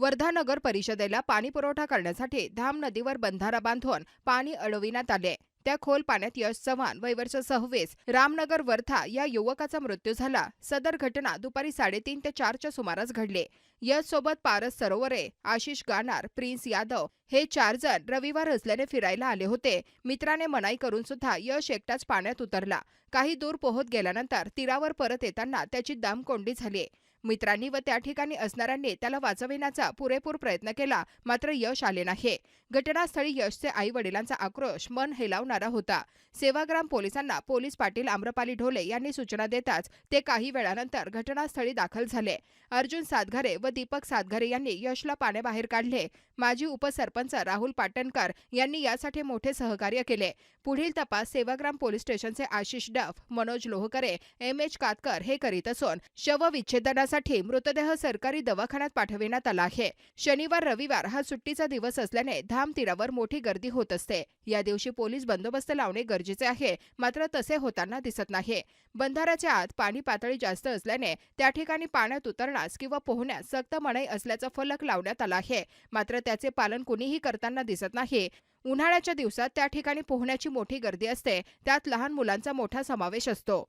वर्धा नगर परिषदेला पाणी पुरवठा करण्यासाठी धाम नदीवर बंधारा बांधून पाणी अडविण्यात आले. त्या खोल पाण्यात यश चव्हाण वय वर्ष सव्वीस रामनगर वर्धा या युवकाचा मृत्यू झाला. सदर घटना दुपारी साडेतीन ते चारच्या सुमारास घडले. यश सोबत पारस सरोवरे आशिष गाणार प्रिन्स यादव हे चार जण रविवार असल्याने फिरायला आले होते. मित्राने मनाई करून सुद्धा यश एकटाच पाण्यात उतरला. काही दूर पोहत गेल्यानंतर तीरावर परत येताना त्याची दामकोंडी झाली. मित्रांनी व त्या ठिकाणी असणाऱ्यांनी त्याला वाचविण्याचा पुरेपूर प्रयत्न केला मात्र यश आले नाही. घटनास्थळी यशचे आई वडिलांचा आक्रोश मन हेलावणारा होता. सेवाग्राम पोलिसांना पोलीस पाटील आम्रपाली ढोले यांनी सूचना देताच ते काही वेळानंतर घटनास्थळी दाखल झाले. अर्जुन सातघरे व दीपक सातघरे यांनी यशला पाण्याबाहेर काढले. माजी उपसरपंच राहुल पाटणकर यांनी यासाठी मोठे सहकार्य केले. पुढील तपास सेवाग्राम पोलीस स्टेशनचे आशिष डफ मनोज लोहकरे एम एच कातकर हे करीत असून शवविच्छेदनासाठी मृतदेह सरकारी दवाखान्यात पाठविण्यात आला आहे. शनिवार रविवार हा सुट्टीचा दिवस असल्याने धाम तीरावर मोठी गर्दी होत असते. या दिवशी पोलीस बंदोबस्त लावणे गरजेचे आहे. मात्र तसे होताना दिसत नाही. बंधाराच्या आत पाणी पातळी जास्त असल्याने त्या ठिकाणी पाण्यात उतरण्यास किंवा पोहण्यास सक्त मनाई असल्याचा फलक लावण्यात आला आहे. मात्र त्याचे पालन कुणीही करताना दिसत नाही. उन्हाळ्याच्या दिवसात त्या ठिकाणी पोहण्याची मोठी गर्दी असते. त्यात लहान मुलांचा मोठा समावेश असतो.